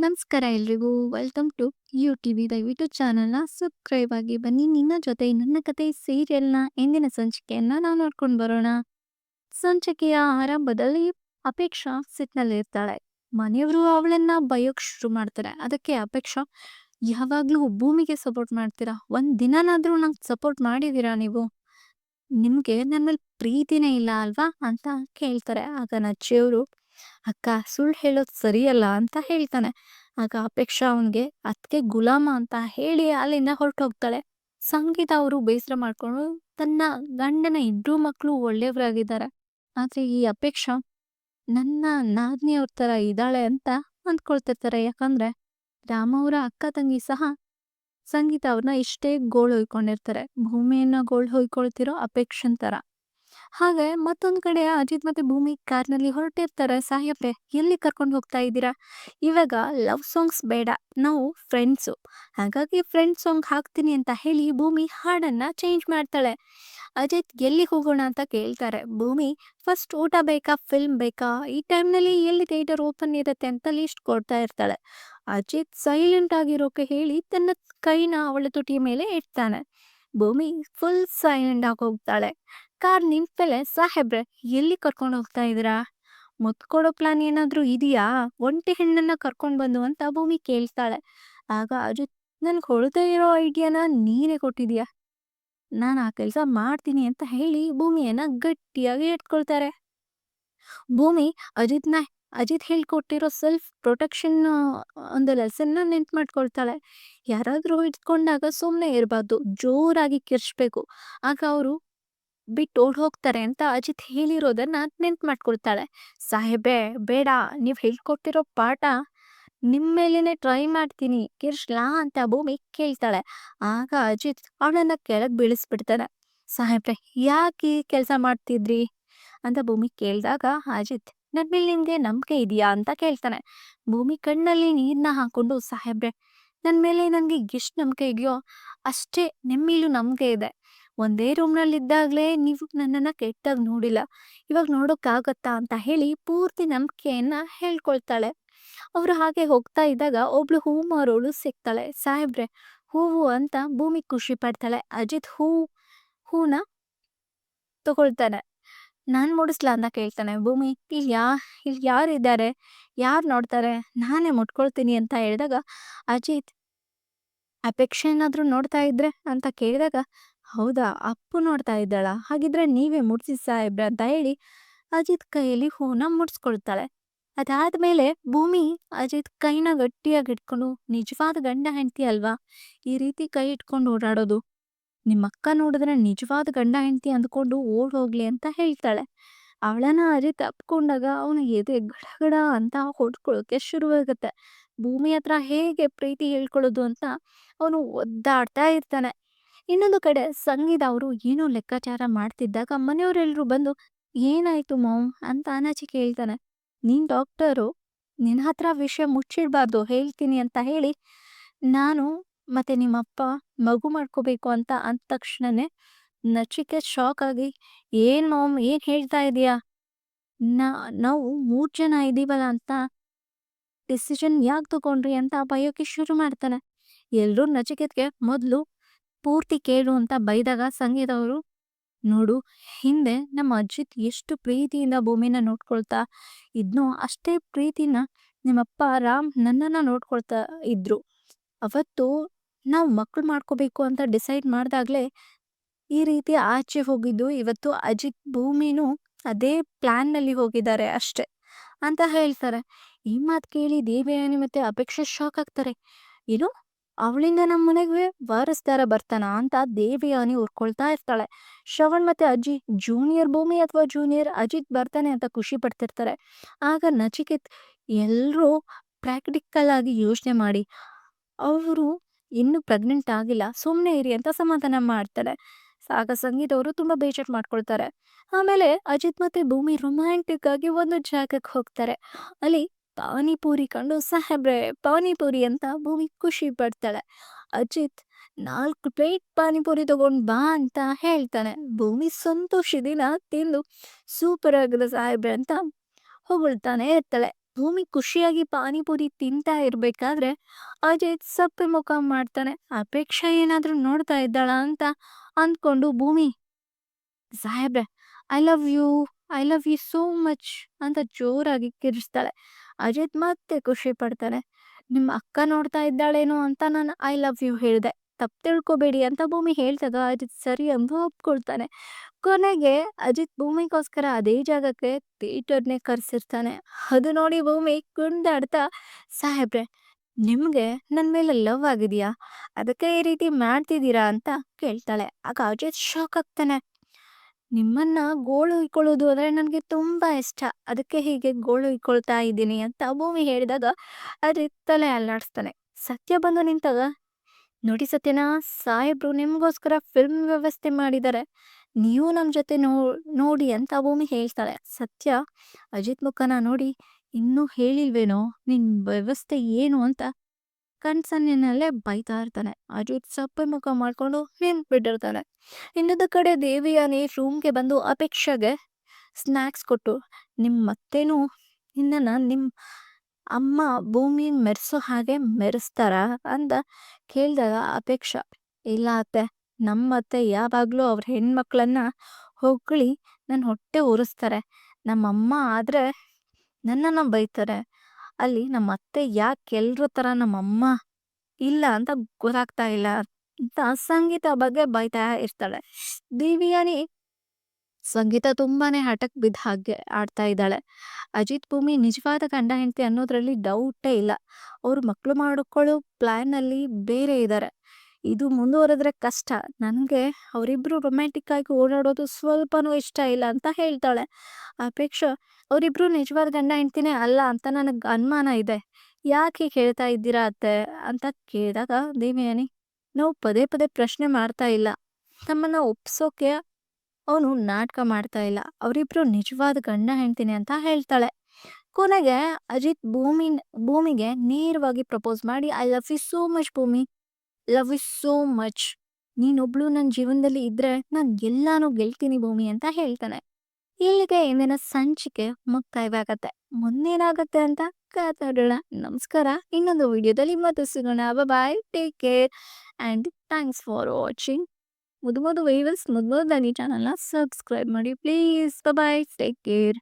ನಮಸ್ಕಾರ ಎಲ್ರಿಗೂ. Welcome to you TV ದಯವಿಟ್ಟು ಚಾನಲ್ನ ಸಬ್ಸ್ಕ್ರೈಬ್ ಆಗಿ ಬನ್ನಿ. ನಿನ್ನ ಜೊತೆ ನನ್ನ ಕತೆ, ಸೀರಿಯಲ್ನ ಎಂದಿನ ಸಂಚಿಕೆಯನ್ನ ನಾವು ನೋಡ್ಕೊಂಡು ಬರೋಣ. ಸಂಚಿಕೆಯ ಆರಂಭದಲ್ಲಿ ಅಪೇಕ್ಷಾ ಸಿಟ್ನಲ್ಲಿರ್ತಾಳೆ. ಮನೆಯವರು ಅವಳನ್ನ ಬಯೋಕ್ ಶುರು ಮಾಡ್ತಾರೆ. ಅದಕ್ಕೆ ಅಪೇಕ್ಷಾ, ಯಾವಾಗ್ಲೂ ಭೂಮಿಗೆ ಸಪೋರ್ಟ್ ಮಾಡ್ತೀರಾ? ಒಂದ್ ದಿನನಾದ್ರೂ ನಂಗೆ ಸಪೋರ್ಟ್ ಮಾಡಿದೀರಾ ನೀವು? ನಿಮ್ಗೆ ನನ್ನ ಮೇಲೆ ಪ್ರೀತಿನೇ ಇಲ್ಲ ಅಲ್ವಾ? ಅಂತ ಕೇಳ್ತಾರೆ. ಆಗ ನಜ್ಜಿಯವರು ಅಕ್ಕ, ಸುಳ್ಳು ಹೇಳೋದು ಸರಿಯಲ್ಲ ಅಂತ ಹೇಳ್ತಾನೆ. ಆಗ ಅಪೇಕ್ಷಾ ಅವನಿಗೆ ಅದಕ್ಕೆ ಗುಲಾಮ ಅಂತ ಹೇಳಿ ಅಲ್ಲಿಂದ ಹೊರಟೋಗ್ತಾಳೆ. ಸಂಗೀತ ಅವರು ಬೇಸರ ಮಾಡ್ಕೊಂಡು ತನ್ನ ಗಂಡನ ಇಬ್ರು ಮಕ್ಕಳು ಒಳ್ಳೆಯವರಾಗಿದ್ದಾರೆ ಆದ್ರೆ ಈ ಅಪೇಕ್ಷಾ ನನ್ನ ನಾದ್ನಿಯವ್ರ ತರ ಇದ್ದಾಳೆ ಅಂತ ಅಂದ್ಕೊಳ್ತಿರ್ತಾರೆ. ಯಾಕಂದ್ರೆ ರಾಮ ಅವರ ಅಕ್ಕ ತಂಗಿ ಸಹ ಸಂಗೀತ ಅವ್ರನ್ನ ಇಷ್ಟೇ ಗೋಳು ಹೊಯ್ಕೊಂಡಿರ್ತಾರೆ. ಭೂಮಿಯನ್ನ ಗೋಳು ಹೊಯ್ಕೊಳ್ತಿರೋ ಅಪೇಕ್ಷನ್ ತರ ಹಾಗೆ ಮತ್ತೊಂದು ಕಡೆ ಅಜಿತ್ ಮತ್ತೆ ಭೂಮಿ ಕಾರ್ನಲ್ಲಿ ಹೊರಟಿರ್ತಾರೆ. ಸಾಹೇಬ್ರೆ ಎಲ್ಲಿ ಕರ್ಕೊಂಡು ಹೋಗ್ತಾ ಇದ್ದೀರಾ? ಇವಾಗ ಲವ್ ಸಾಂಗ್ಸ್ ಬೇಡ, ನಾವು ಫ್ರೆಂಡ್ಸು ಹಾಗಾಗಿ ಫ್ರೆಂಡ್ ಸಾಂಗ್ ಹಾಕ್ತೀನಿ ಅಂತ ಹೇಳಿ ಭೂಮಿ ಹಾಡನ್ನ ಚೇಂಜ್ ಮಾಡ್ತಾಳೆ. ಅಜಿತ್ ಎಲ್ಲಿ ಹೋಗೋಣ ಅಂತ ಕೇಳ್ತಾರೆ. ಭೂಮಿ ಫಸ್ಟ್ ಊಟ ಬೇಕಾ ಫಿಲ್ಮ್ ಬೇಕಾ? ಈ ಟೈಮ್ನಲ್ಲಿ ಎಲ್ಲಿ ಥಿಯೇಟರ್ ಓಪನ್ ಇರುತ್ತೆ ಅಂತ ಲಿಸ್ಟ್ ಕೊಡ್ತಾ ಇರ್ತಾಳೆ. ಅಜಿತ್ ಸೈಲೆಂಟ್ ಆಗಿರೋಕೆ ಹೇಳಿ ತನ್ನ ಕೈನ ಅವಳ ತುಟಿಯ ಮೇಲೆ ಇಡ್ತಾನೆ ಭೂಮಿ ಫುಲ್ ಸೈಲೆಂಟ್ ಆಗಿ ಹೋಗ್ತಾಳೆ. ಕಾರ್ ನಿಂತ್ಮೇಲೆ, ಸಾಹೇಬ್ರೆ, ಎಲ್ಲಿ ಕರ್ಕೊಂಡು ಹೋಗ್ತಾ ಇದ್ದೀರಾ? ಮುತ್ಕೊಡೋ ಪ್ಲಾನ್ ಏನಾದರೂ ಇದೆಯಾ? ಒಂಟಿ ಹೆಣ್ಣನ್ನ ಕರ್ಕೊಂಡ್ ಬಂದು ಅಂತ ಭೂಮಿ ಕೇಳ್ತಾಳೆ. ಆಗ ಅಜಿತ್ ನನ್ಗೆ ಹೊಳದೇ ಇರೋ ಐಡಿಯಾನ ನೀನೇ ಕೊಟ್ಟಿದ್ಯಾ? ನಾನು ಆ ಕೆಲಸ ಮಾಡ್ತೀನಿ ಅಂತ ಹೇಳಿ ಭೂಮಿಯನ್ನ ಗಟ್ಟಿಯಾಗಿ ಇಟ್ಕೊಳ್ತಾರೆ ಭೂಮಿ ಅಜಿತ್ನ, ಅಜಿತ್ ಹೇಳ್ಕೊಟ್ಟಿರೋ ಸೆಲ್ಫ್ ಪ್ರೊಟೆಕ್ಷನ್ ಒಂದು ಲೆಸನ್ನ ನೆನ್ಪು ಮಾಡ್ಕೊಳ್ತಾಳೆ. ಯಾರಾದರೂ ಇಟ್ಕೊಂಡಾಗ ಸುಮ್ಮನೆ ಇರಬಾರ್ದು, ಜೋರಾಗಿ ಕಿರ್ಚ್ಬೇಕು. ಆಗ ಅವರು ಬಿಟ್ಟು ಓಡ್ ಹೋಗ್ತಾರೆ ಅಂತ ಅಜಿತ್ ಹೇಳಿರೋದನ್ನ ನೆನ್ಪು ಮಾಡ್ಕೊಳ್ತಾಳೆ. ಸಾಹೇಬೆ, ಬೇಡ, ನೀವು ಹೇಳ್ಕೊಟ್ಟಿರೋ ಪಾಠ ನಿಮ್ಮ ಮೇಲೇನೆ ಟ್ರೈ ಮಾಡ್ತೀನಿ ಕಿರ್ಶ್ಲಾ ಅಂತ ಭೂಮಿ ಕೇಳ್ತಾಳೆ. ಆಗ ಅಜಿತ್ ಅವಳನ್ನ ಕೆಳಗೆ ಬೀಳಿಸ್ಬಿಡ್ತಾನೆ. ಸಾಹೇಬ್ರೆ, ಯಾಕೆ ಕೆಲಸ ಮಾಡ್ತಿದ್ರಿ? ಅಂತ ಭೂಮಿ ಕೇಳಿದಾಗ ಅಜಿತ್ ನನ್ನ ಮೇಲೆ ನಿಮ್ಗೆ ನಂಬಿಕೆ ಇದೆಯಾ? ಅಂತ ಕೇಳ್ತಾನೆ. ಭೂಮಿ ಕಣ್ಣಲ್ಲಿ ನೀರನ್ನ ಹಾಕೊಂಡು, ಸಾಹೇಬ್ರೆ ನನ್ನ ಮೇಲೆ ನನಗೆ ಎಷ್ಟು ನಂಬಿಕೆ ಇದೆಯೋ ಅಷ್ಟೇ ನಿಮ್ಮೇಲೂ ನಂಬಿಕೆ ಇದೆ. ಒಂದೇ ರೂಮ್ನಲ್ಲಿದ್ದಾಗಲೇ ನೀವು ನನ್ನನ್ನ ಕೆಟ್ಟಾಗಿ ನೋಡಿಲ್ಲ. ಇವಾಗ ನೋಡೋಕ್ಕಾಗತ್ತಾ ಅಂತ ಹೇಳಿ ಪೂರ್ತಿ ನಂಬಿಕೆಯನ್ನು ಹೇಳ್ಕೊಳ್ತಾಳೆ. ಅವರು ಹಾಗೆ ಹೋಗ್ತಾ ಇದ್ದಾಗ ಒಬ್ಳು ಹೂ ಮಾರೋಳು ಸಿಗ್ತಾಳೆ. ಸಾಹೇಬ್ರೆ, ಹೂವು ಅಂತ ಭೂಮಿ ಖುಷಿ ಪಡ್ತಾಳೆ. ಅಜಿತ್ ಹೂ, ಹೂನ ತಗೊಳ್ತಾನೆ. ನಾನು ಮುಡಿಸ್ಲಾ ಅಂತ ಕೇಳ್ತಾನೆ. ಭೂಮಿ ಇಲ್ಲಿ ಯಾ ಇಲ್ಲಿ ಯಾರಿದ್ದಾರೆ? ಯಾರು ನೋಡ್ತಾರೆ? ನಾನೇ ಮುಟ್ಕೊಳ್ತೀನಿ ಅಂತ ಹೇಳಿದಾಗ, ಅಜಿತ್, ಅಪೇಕ್ಷೆ ಏನಾದರೂ ನೋಡ್ತಾ ಇದ್ರೆ? ಅಂತ ಕೇಳಿದಾಗ ಹೌದಾ? ಅಪ್ಪು ನೋಡ್ತಾ ಇದ್ದಾಳ? ಹಾಗಿದ್ರೆ ನೀವೇ ಮುಡ್ಸಿ ಸಾಹೇಬ್ರೆ ಅಂತ ಹೇಳಿ ಅಜಿತ್ ಕೈಯಲ್ಲಿ ಹೂನ ಮುಡ್ಸ್ಕೊಳ್ತಾಳೆ. ಅದಾದ್ಮೇಲೆ ಭೂಮಿ ಅಜಿತ್ ಕೈನ ಗಟ್ಟಿಯಾಗಿ ಇಟ್ಕೊಂಡು ನಿಜವಾದ ಗಂಡ ಹೆಂಡತಿ ಅಲ್ವಾ? ಈ ರೀತಿ ಕೈ ಇಟ್ಕೊಂಡು ಓಡಾಡೋದು. ನಿಮ್ಮಕ್ಕ ನೋಡಿದ್ರೆ ನಿಜವಾದ ಗಂಡ ಹೆಂಡತಿ ಅಂದ್ಕೊಂಡು ಓಡ್ ಹೋಗ್ಲಿ ಅಂತ ಹೇಳ್ತಾಳೆ. ಅವಳನ್ನ ಅಜಿತ್ ಅಪ್ಕೊಂಡಾಗ ಅವನು ಎದೆ ಗಡಗಡ ಅಂತ ಹೊಡ್ಕೊಳಕ್ಕೆ ಶುರುವಾಗುತ್ತೆ. ಭೂಮಿ ಹತ್ರ ಹೇಗೆ ಪ್ರೀತಿ ಹೇಳ್ಕೊಳ್ಳೋದು ಅಂತ ಅವನು ಒದ್ದಾಡ್ತಾ ಇರ್ತಾನೆ. ಇನ್ನೊಂದು ಕಡೆ ಸಂಗೀತ ಅವರು ಏನೋ ಲೆಕ್ಕಾಚಾರ ಮಾಡ್ತಿದ್ದಾಗ ಮನೆಯವರೆಲ್ಲರೂ ಬಂದು, ಏನಾಯ್ತು ಮಾಮ್ ಅಂತ ಅನಾಚಿ ಕೇಳ್ತಾನೆ ನೀನ್ ಡಾಕ್ಟರು ನಿನ್ನ ಹತ್ರ ವಿಷಯ ಮುಚ್ಚಿಡ್ಬಾರ್ದು, ಹೇಳ್ತೀನಿ ಅಂತ ಹೇಳಿ ನಾನು ಮತ್ತೆ ನಿಮ್ಮಪ್ಪ ಮಗು ಮಾಡ್ಕೋಬೇಕು ಅಂತ ಅಂದ ತಕ್ಷಣನೇ ನಚಿಕೆ ಶಾಕ್ ಆಗಿ, ಏನ್ ಮಾಮ್ ಏನ್ ಹೇಳ್ತಾ ಇದೀಯಾ ನಾ, ನಾವು ಮೂರ್ ಜನ ಇದೀವಲ್ಲ ಅಂತ ಡಿಸಿಷನ್ ಯಾಕೆ ತಗೊಂಡ್ರಿ? ಅಂತ ಬಯೋಕೆ ಶುರು ಮಾಡ್ತಾನೆ. ಎಲ್ಲರೂ ನಚಿಕೆತ್ಗೆ ಮೊದ್ಲು ಪೂರ್ತಿ ಕೇಳು ಅಂತ ಬೈದಾಗ ಸಂಗೀತವರು ನೋಡು, ಹಿಂದೆ ನಮ್ಮ ಅಜ್ಜಿತ್ ಎಷ್ಟು ಪ್ರೀತಿಯಿಂದ ಭೂಮಿನ ನೋಡ್ಕೊಳ್ತಾ ಇದ್ನೋ ಅಷ್ಟೇ ಪ್ರೀತಿನ ನಿಮ್ಮಪ್ಪ ರಾಮ್ ನನ್ನನ್ನ ನೋಡ್ಕೊಳ್ತಾ ಇದ್ರು. ಅವತ್ತು ನಾವು ಮಕ್ಕಳು ಮಾಡ್ಕೋಬೇಕು ಅಂತ ಡಿಸೈಡ್ ಮಾಡಿದಾಗ್ಲೇ ಈ ರೀತಿ ಆಚೆ ಹೋಗಿದ್ದು. ಇವತ್ತು ಅಜಿತ್ ಭೂಮಿನೂ ಅದೇ ಪ್ಲಾನ್ನಲ್ಲಿ ಹೋಗಿದ್ದಾರೆ ಅಷ್ಟೆ ಅಂತ ಹೇಳ್ತಾರೆ. ಈ ಮಾತು ಕೇಳಿ ದೇವಯಾನಿ ಮತ್ತೆ ಅಪೇಕ್ಷೆ ಶಾಕ್ ಆಗ್ತಾರೆ. ಏನು? ಅವಳಿಂದ ನಮ್ಮ ಮನೆಗೆ ವಾರಸ್ದಾರ ಬರ್ತಾನ ಅಂತ ದೇವಯಾನಿ ಉರ್ಕೊಳ್ತಾ ಇರ್ತಾಳೆ. ಶ್ರವಣ್ ಮತ್ತೆ ಅಜ್ಜಿ ಜೂನಿಯರ್ ಭೂಮಿ ಅಥವಾ ಜೂನಿಯರ್ ಅಜಿತ್ ಬರ್ತಾನೆ ಅಂತ ಖುಷಿ ಪಡ್ತಿರ್ತಾರೆ. ಆಗ ನಚಿಕೇತ್ ಎಲ್ಲರೂ ಪ್ರಾಕ್ಟಿಕಲ್ ಆಗಿ ಯೋಚನೆ ಮಾಡಿ, ಅವರು ಇನ್ನು ಪ್ರೆಗ್ನೆಂಟ್ ಆಗಿಲ್ಲ ಸುಮ್ಮನೆ ಇರಿ ಅಂತ ಸಮಾಧಾನ ಮಾಡ್ತಾರೆ. ಆಗ ಸಂಗೀತ ಅವರು ತುಂಬಾ ಬೇಜಾರ್ ಮಾಡ್ಕೊಳ್ತಾರೆ. ಆಮೇಲೆ ಅಜಿತ್ ಮತ್ತೆ ಭೂಮಿ ರೊಮ್ಯಾಂಟಿಕ್ ಆಗಿ ಒಂದು ಜಾಗಕ್ಕೆ ಹೋಗ್ತಾರೆ. ಅಲ್ಲಿ ಪಾನಿಪೂರಿ ಕಂಡು ಸಾಹೇಬ್ರೆ, ಪಾನಿಪೂರಿ ಅಂತ ಭೂಮಿ ಖುಷಿ ಪಡ್ತಾಳೆ. ಅಜಿತ್, ನಾಲ್ಕು ಪ್ಲೇಟ್ ಪಾನಿಪೂರಿ ತಗೊಂಡು ಬಾ ಅಂತ ಹೇಳ್ತಾನೆ. ಭೂಮಿ ಸಂತೋಷದಿಂದ ತಿಂದು ಸೂಪರ್ ಆಗಿದೆ ಸಾಹೇಬ್ರೆ ಅಂತ ಹೊಗಳ್ತಾನೆ ಇರ್ತಾಳೆ. ಭೂಮಿ ಖುಷಿಯಾಗಿ ಪಾನಿಪುರಿ ತಿಂತಾ ಇರ್ಬೇಕಾದ್ರೆ ಅಜಿತ್ ಸಪ್ಪೆ ಮುಖ ಮಾಡ್ತಾನೆ. ಅಪೇಕ್ಷೆ ಏನಾದ್ರೂ ನೋಡ್ತಾ ಇದ್ದಾಳ ಅಂತ ಅಂದ್ಕೊಂಡು ಭೂಮಿ, ಸಾಹೇಬ್ರೆ I love you I love you so much ಅಂತ ಜೋರಾಗಿ ಕಿರಿಸ್ತಾಳೆ ಅಜಿತ್ ಮತ್ತೆ ಖುಷಿ ಪಡ್ತಾನೆ ನಿಮ್ಮ ಅಕ್ಕ ನೋಡ್ತಾ ಇದ್ದಾಳೇನೋ ಅಂತ ನಾನು ಐ ಲವ್ ಯು ಹೇಳಿದೆ. ತಪ್ಪು ತಿಳ್ಕೊಬೇಡಿ ಅಂತ ಭೂಮಿ ಹೇಳ್ದಾಗ ಅಜಿತ್ ಸರಿ ಅಂತ ಒಪ್ಕೊಳ್ತಾನೆ. ಕೊನೆಗೆ ಅಜಿತ್ ಭೂಮಿಗೋಸ್ಕರ ಅದೇ ಜಾಗಕ್ಕೆ ಥಿಯೇಟರ್ನೇ ಕರೆಸಿರ್ತಾನೆ. ಅದು ನೋಡಿ ಭೂಮಿ ಕುಂದಾಡ್ತಾ, ಸಾಹೇಬ್ರೆ, ನಿಮಗೆ ನನ್ನ ಮೇಲೆ ಲವ್ ಆಗಿದೆಯಾ? ಅದಕ್ಕೆ ಈ ರೀತಿ ಮಾಡ್ತಿದ್ದೀರಾ? ಅಂತ ಕೇಳ್ತಾಳೆ. ಆಗ ಅಜಿತ್ ಶಾಕ್ ಆಗ್ತಾನೆ. ನಿಮ್ಮನ್ನ ಗೋಳು ಇಕ್ಕೊಳ್ಳೋದು ಅಂದ್ರೆ ನನಗೆ ತುಂಬಾ ಇಷ್ಟ. ಅದಕ್ಕೆ ಹೀಗೆ ಗೋಳು ಇಕ್ಕೊಳ್ತಾ ಇದ್ದೀನಿ ಅಂತ ಭೂಮಿ ಹೇಳಿದಾಗ ಅದ್ರ ತಲೆ ಅಲ್ಲಾಡಿಸ್ತಾನೆ. ಸತ್ಯ ಬಂದು ನಿಂತಾಗ, ನೋಡಿ ಸತ್ಯನಾ, ಸಾಹೇಬ್ರು ನಿಮ್ಗೋಸ್ಕರ ಫಿಲ್ಮ್ ವ್ಯವಸ್ಥೆ ಮಾಡಿದ್ದಾರೆ. ನೀವು ನಮ್ ಜೊತೆ ನೋ, ನೋಡಿ ಅಂತ ಭೂಮಿ ಹೇಳ್ತಾಳೆ. ಸತ್ಯ, ಅಜಿತ್ ಮುಖನ ನೋಡಿ, ಇನ್ನೂ ಹೇಳಿಲ್ವೇನೋ? ನಿನ್ ವ್ಯವಸ್ಥೆ ಏನು? ಅಂತ ಕಣ್ಸನ್ನಿನಲ್ಲೇ ಬೈತಾ ಇರ್ತಾನೆ. ಅಜಿತ್ ಸಪ್ಪೆ ಮುಖ ಮಾಡ್ಕೊಂಡು ನಿಂತ್ಬಿಟ್ಟಿರ್ತಾನೆ ಇನ್ನೊಂದು ಕಡೆ ದೇವಿಯಾನಿ ರೂಮ್ಗೆ ಬಂದು ಅಪೇಕ್ಷೆಗೆ ಸ್ನ್ಯಾಕ್ಸ್ ಕೊಟ್ಟು ನಿಮ್ಮ ಮತ್ತೇನು ನಿನ್ನನ್ನು ನಿಮ್ಮ ಅಮ್ಮ ಭೂಮಿ ಮೆರೆಸೋ ಹಾಗೆ ಮೆರೆಸ್ತಾರ? ಅಂತ ಕೇಳಿದಾಗ ಅಪೇಕ್ಷ, ಇಲ್ಲ ಅತ್ತೆ ನಮ್ಮ ಅತ್ತೆ ಯಾವಾಗಲೂ ಅವ್ರ ಹೆಣ್ಮಕ್ಳನ್ನ ಹೊಗಳಿ ನನ್ನ ಹೊಟ್ಟೆ ಉರಿಸ್ತಾರೆ. ನಮ್ಮಮ್ಮ ಆದರೆ ನನ್ನನ್ನು ಬೈತಾರೆ. ಅಲ್ಲಿ ನಮ್ಮ ಅತ್ತೆ ಯಾಕೆ ಎಲ್ರ ತರ ನಮ್ಮಮ್ಮ ಇಲ್ಲ ಅಂತ ಗೊತ್ತಾಗ್ತಾ ಇಲ್ಲ. ಅಂತ ಸಂಗೀತ ಬಗ್ಗೆ ಬೈತಾ ಇರ್ತಾಳೆ. ದಿವ್ಯಾನಿ ಸಂಗೀತ ತುಂಬಾನೇ ಹಠಕ್ ಬಿದ್ದ ಹಾಗೆ ಆಡ್ತಾ ಇದ್ದಾಳೆ. ಅಜಿತ್ ಭೂಮಿ ನಿಜವಾದ ಗಂಡ ಹೆಂಡತಿ ಅನ್ನೋದ್ರಲ್ಲಿ ಡೌಟೇ ಇಲ್ಲ. ಅವ್ರು ಮಕ್ಕಳು ಮಾಡ್ಕೊಳ್ಳೋ ಪ್ಲಾನ್ ಅಲ್ಲಿ ಬೇರೆ ಇದ್ದಾರೆ ಇದು ಮುಂದುವರೆದ್ರೆ ಕಷ್ಟ. ನನಗೆ ಅವರಿಬ್ಬರು ರೊಮ್ಯಾಂಟಿಕ್ ಆಗಿ ಓಡಾಡೋದು ಸ್ವಲ್ಪನೂ ಇಷ್ಟ ಇಲ್ಲ ಅಂತ ಹೇಳ್ತಾಳೆ. ಅಪೇಕ್ಷೆ, ಅವರಿಬ್ರು ನಿಜವಾದ ಗಂಡ ಹೆಂಡ್ತಿನೇ ಅಲ್ಲ ಅಂತ ನನಗೆ ಅನುಮಾನ ಇದೆ. ಯಾಕೆ ಹೇಳ್ತಾ ಇದ್ದೀರಾ ಅತ್ತೆ? ಅಂತ ಕೇಳಿದಾಗ, ದೇವಯಾನಿ, ನಾವು ಪದೇ ಪದೇ ಪ್ರಶ್ನೆ ಮಾಡ್ತಾ ಇಲ್ಲ. ನಮ್ಮನ್ನ ಒಪ್ಸೋಕೆ ಅವನು ನಾಟಕ ಮಾಡ್ತಾ ಇಲ್ಲ. ಅವರಿಬ್ರು ನಿಜವಾದ ಗಂಡ ಹೆಣ್ತೀನಿ ಅಂತ ಹೇಳ್ತಾಳೆ. ಕೊನೆಗೆ ಅಜಿತ್ ಭೂಮಿ ಭೂಮಿಗೆ ನೇರವಾಗಿ ಪ್ರಪೋಸ್ ಮಾಡಿ I love you so much Bhoomi. Love is so much ನೀನೊಬ್ಳು ನನ್ನ ಜೀವನದಲ್ಲಿ ಇದ್ರೆ ನಾನು ಎಲ್ಲಾನು ಗೆಲ್ತೀನಿ ಭೂಮಿ ಅಂತ ಹೇಳ್ತಾನೆ. ಇಲ್ಲಿಗೆ ಇಂದಿನ ಸಂಚಿಕೆ ಮುಕ್ತಾಯವಾಗತ್ತೆ. ಮುಂದೇನಾಗತ್ತೆ ಅಂತ ಕಾತಾಡೋಣ. ನಮಸ್ಕಾರ. ಇನ್ನೊಂದು ವಿಡಿಯೋದಲ್ಲಿ ಮತ್ತೆ ಸಿಗೋಣ. Bye take care and thanks for watching ಮುದ್ದು ಮುದ್ದು ವೈವಲ್ಸ್ ಮುದ್ದು ಮುದ್ದು ಚಾನಲ್ನ ಸಬ್ಸ್ಕ್ರೈಬ್ ಮಾಡಿ. Please bye take care